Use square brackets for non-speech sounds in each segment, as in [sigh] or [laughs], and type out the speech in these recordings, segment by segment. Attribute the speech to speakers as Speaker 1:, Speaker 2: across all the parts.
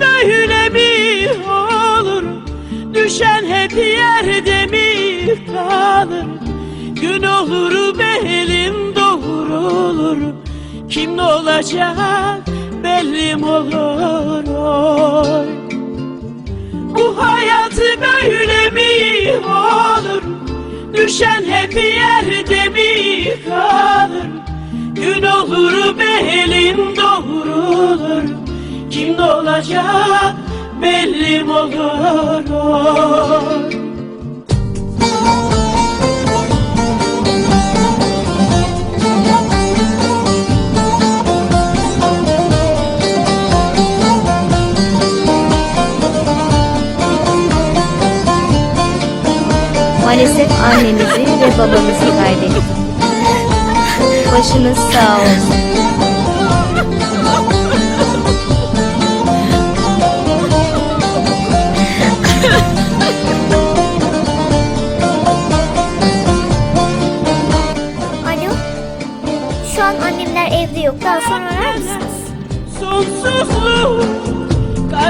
Speaker 1: Böyle mi olur? Düşen hep yerde mi kalır? Gün olur belim doğrulur Kim ne olacak belli mi olur oy? Bu hayat böyle mi olur? Düşen hep yerde mi kalır? Gün olur belim doğrulur Kim ne olacak belli olur?
Speaker 2: Maalesef annenizi ve babanızı kaybettik. Başınız sağ olsun.
Speaker 3: Yok. Daha sonra arar mısınız?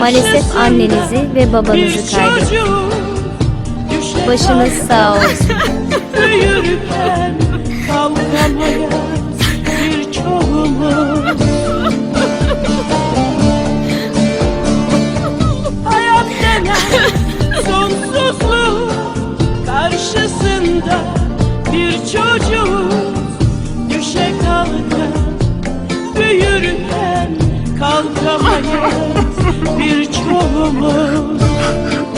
Speaker 2: Maalesef annenizi ve babanızı kaybettik. Başınız sağ olsun. [laughs]
Speaker 1: kalkamayız birçoğumuz
Speaker 3: Ay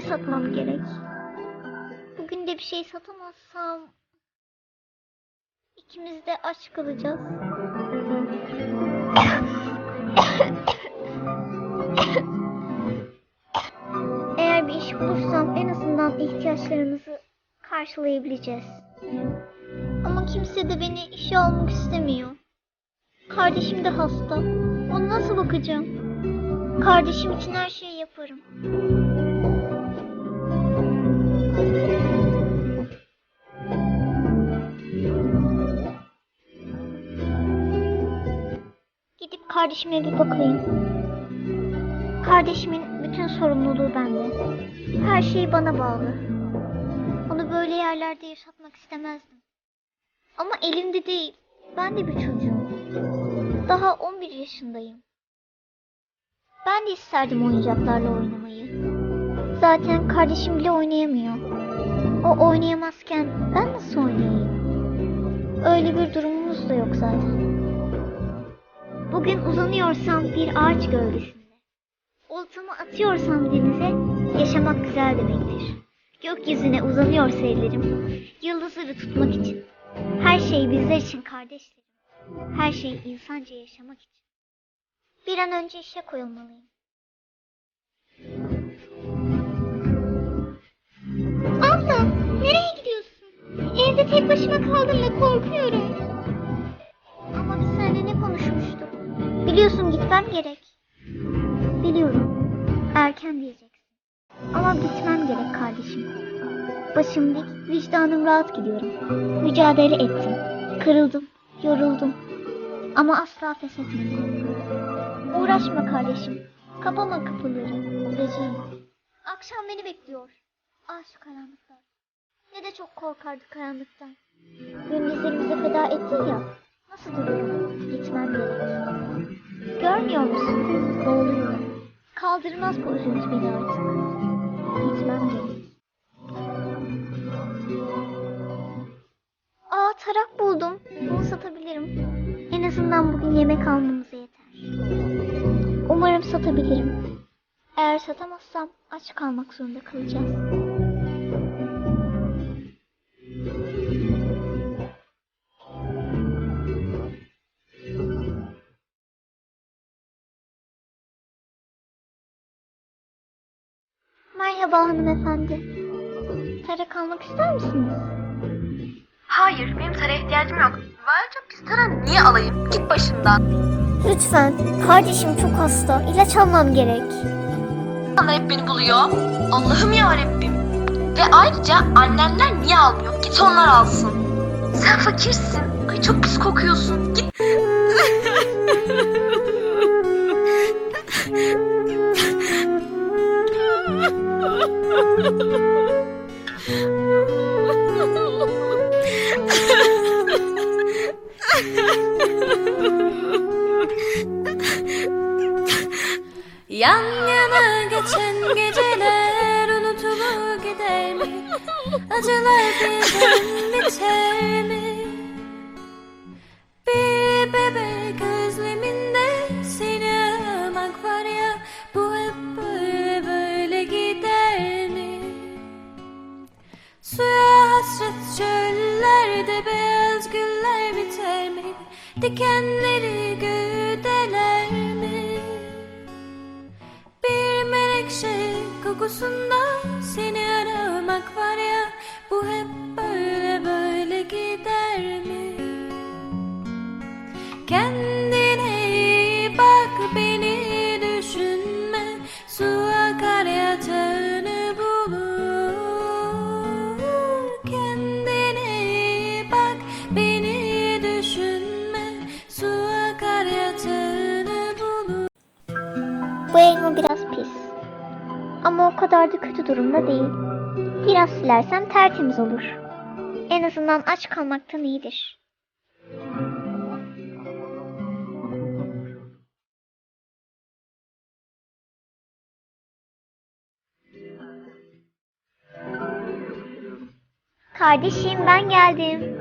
Speaker 3: şeyler satmam gerek. Bugün de bir şey satamazsam ikimiz de aç kalacağız. Eğer bir iş bulursam en azından ihtiyaçlarımızı karşılayabileceğiz. Ama kimse de beni işe almak istemiyor. Kardeşim de hasta. Ona nasıl bakacağım? Kardeşim için her şeyi yaparım. Kardeşime bir bakayım. Kardeşimin bütün sorumluluğu bende. Her şey bana bağlı. Onu böyle yerlerde yaşatmak istemezdim. Ama elimde değil. Ben de bir çocuğum. Daha 11 yaşındayım. Ben de isterdim oyuncaklarla oynamayı. Zaten kardeşim bile oynayamıyor. O oynayamazken ben nasıl oynayayım? Öyle bir durumumuz da yok zaten. Bugün uzanıyorsam bir ağaç gölgesinde. Oltamı atıyorsam denize yaşamak güzel demektir. Gökyüzüne uzanıyorsa ellerim yıldızları tutmak için. Her şey bizler için kardeşlerim. Her şey insanca yaşamak için. Bir an önce işe koyulmalıyım. Abla, nereye gidiyorsun? Evde tek başıma kaldım ve korkuyorum. Biliyorsun gitmem gerek. Biliyorum. Erken diyeceksin. Ama gitmem gerek kardeşim. Başım dik, vicdanım rahat gidiyorum. Mücadele ettim. Kırıldım, yoruldum. Ama asla pes etmedim. Uğraşma kardeşim. Kapama kapıları. Gideceğim. Akşam beni bekliyor. Ah şu karanlıklar. Ne de çok korkardı karanlıktan. Gündüzlerimizi feda ettin ya. Nasıl duruyorum? Gitmem gerek. Görmüyor musun? Boğuluyorum. Kaldırmaz üzüntü beni artık. Gitmem gerek. Aa tarak buldum. Bunu satabilirim. En azından bugün yemek almamıza yeter. Umarım satabilirim. Eğer satamazsam aç kalmak zorunda kalacağız. Merhaba hanımefendi. Tara kalmak ister misiniz?
Speaker 4: Hayır, benim Tara ihtiyacım yok. Ayrıca biz Tara niye alayım? Git başımdan.
Speaker 3: Lütfen. Kardeşim çok hasta. İlaç almam gerek.
Speaker 4: Sana hep beni buluyor. Allah'ım ya Rabbim. Ve ayrıca annenler niye almıyor? Git onlar alsın. Sen fakirsin. Ay çok pis kokuyorsun. Git. [laughs]
Speaker 5: Acılar birden biter mi? Bir bebek özleminde seni aramak var ya Bu hep böyle böyle gider mi? Suya hasret çöllerde beyaz güller biter mi? Dikenleri güdeler mi? Bir menekşe kokusunda seni aramak var ya
Speaker 3: Ama o kadar da kötü durumda değil. Biraz silersem tertemiz olur. En azından aç kalmaktan iyidir. Kardeşim ben geldim.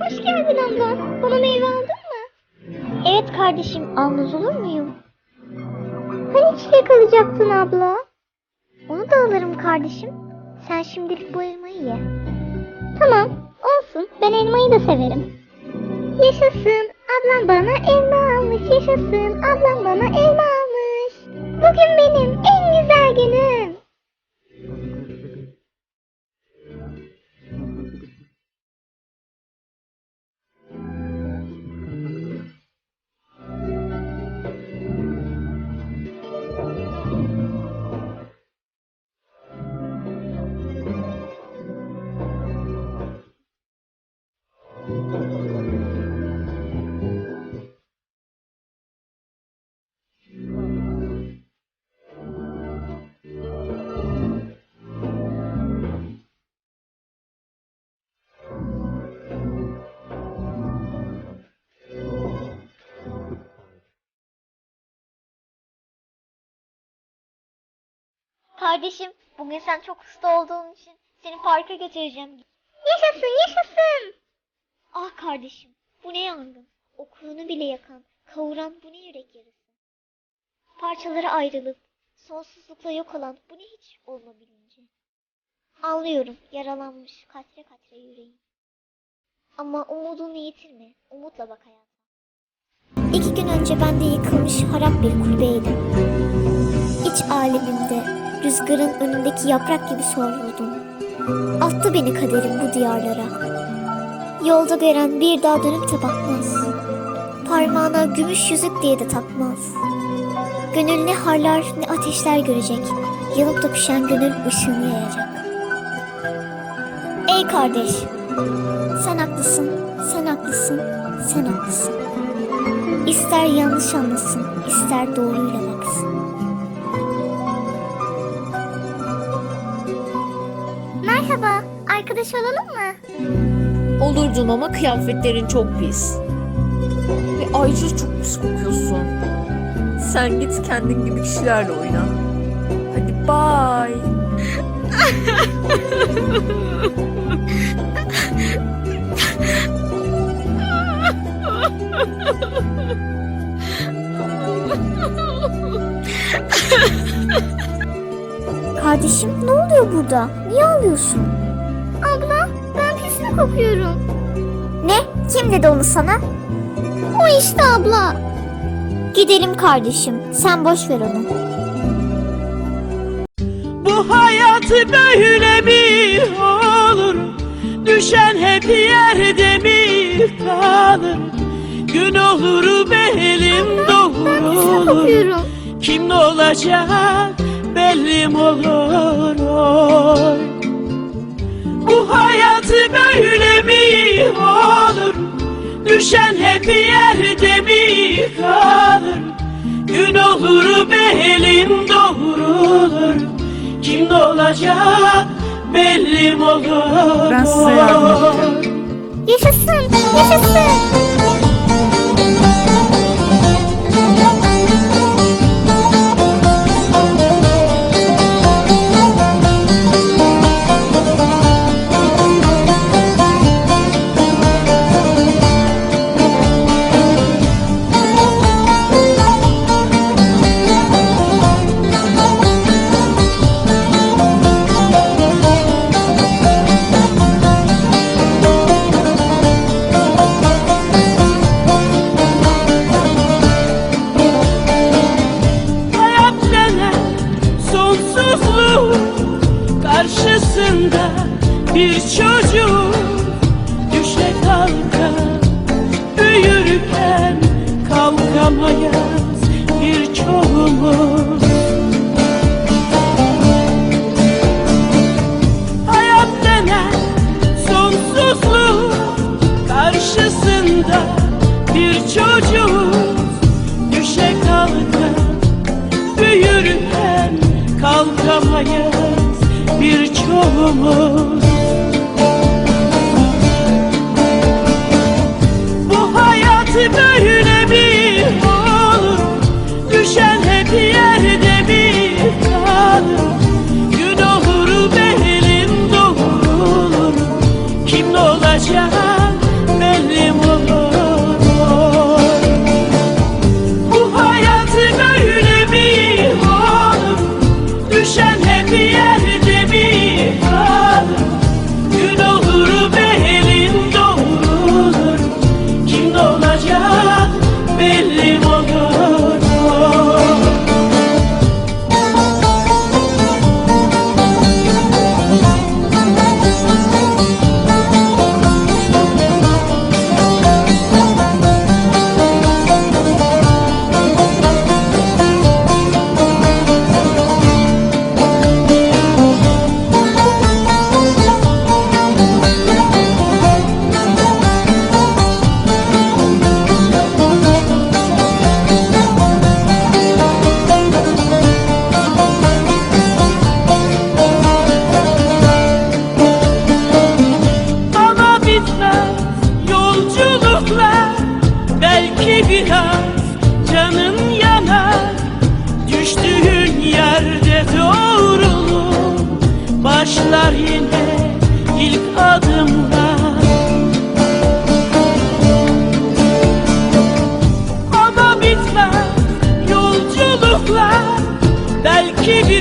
Speaker 3: Hoş geldin abla. Bana meyve aldın mı? Evet kardeşim almaz olur muyum? Hani çilek kalacaktın abla? Onu da alırım kardeşim. Sen şimdilik bu elmayı ye. Tamam, olsun. Ben elmayı da severim. Yaşasın, ablam bana elma almış. Yaşasın, ablam bana elma almış. Bugün benim en güzel günüm. Kardeşim, bugün sen çok hasta olduğun için seni parka götüreceğim. Yaşasın, yaşasın. Ah kardeşim, bu ne yangın? Okulunu bile yakan, kavuran bu ne yürek yarısı? Parçalara ayrılıp, sonsuzlukla yok olan bu ne hiç olma bilinci? Ağlıyorum, yaralanmış, katre katre yüreğim. Ama umudunu yitirme, umutla bak hayata. İki gün önce ben de yıkılmış harap bir kulübeydim. İç alemimde rüzgarın önündeki yaprak gibi savruldum. Attı beni kaderim bu diyarlara. Yolda gören bir daha dönüp de bakmaz. Parmağına gümüş yüzük diye de takmaz. Gönül ne harlar ne ateşler görecek. Yanıp da pişen gönül ışığını yayacak. Ey kardeş! Sen haklısın, sen haklısın, sen haklısın. İster yanlış anlasın, ister doğruyla arkadaş olalım mı?
Speaker 6: Olurdum ama kıyafetlerin çok pis. Ve ayrıca çok pis kokuyorsun. Sen git kendin gibi kişilerle oyna. Hadi bye.
Speaker 3: Kardeşim ne oluyor burada? Niye ağlıyorsun? Kokuyorum? Ne? Kim dedi onu sana? O işte abla. Gidelim kardeşim. Sen boş ver onu.
Speaker 1: Bu hayat böyle mi olur? Düşen hep yerde mi kalır? Gün olur belim
Speaker 3: Kokuyorum.
Speaker 1: Kim ne olacak belli mi olur oy? Olur? Düşen hep yerde mi kalır? Gün olur belim doğrulur Kim ne olacak belli olur
Speaker 6: Ben size yardım
Speaker 1: oy?
Speaker 3: Yaşasın, yaşasın.
Speaker 1: Kalkamayız birçoğumuz. Hayat denen sonsuzluğu karşısında bir çocuk düşe kalka büyürken kalkamayız birçoğumuz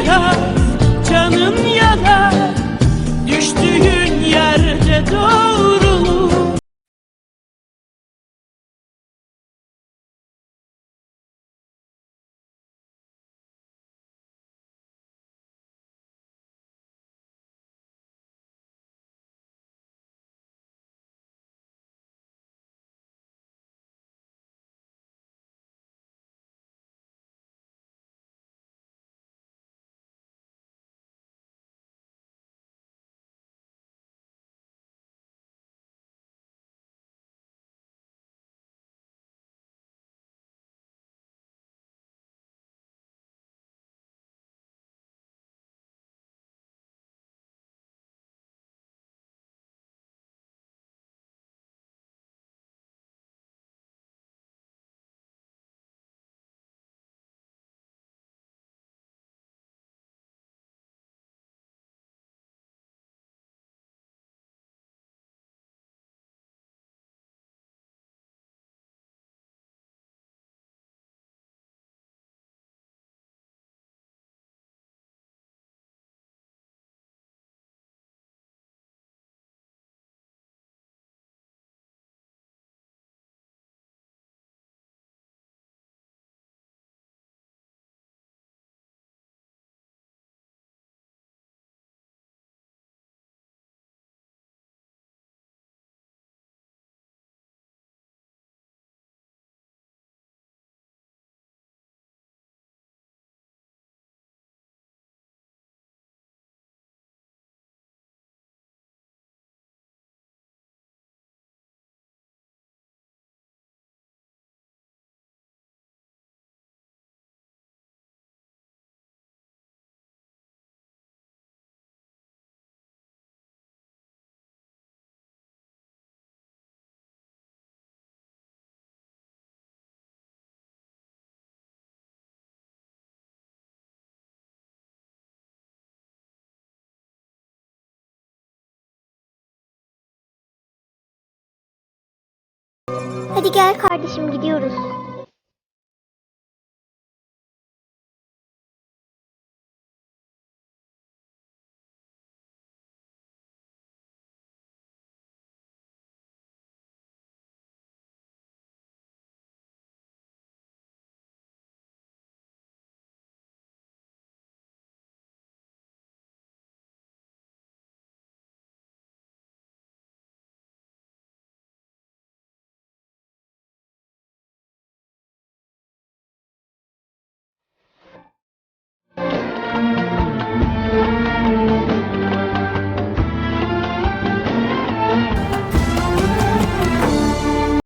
Speaker 1: biraz canın yanar. Düştüğün yerde doğru
Speaker 3: Hadi gel kardeşim gidiyoruz.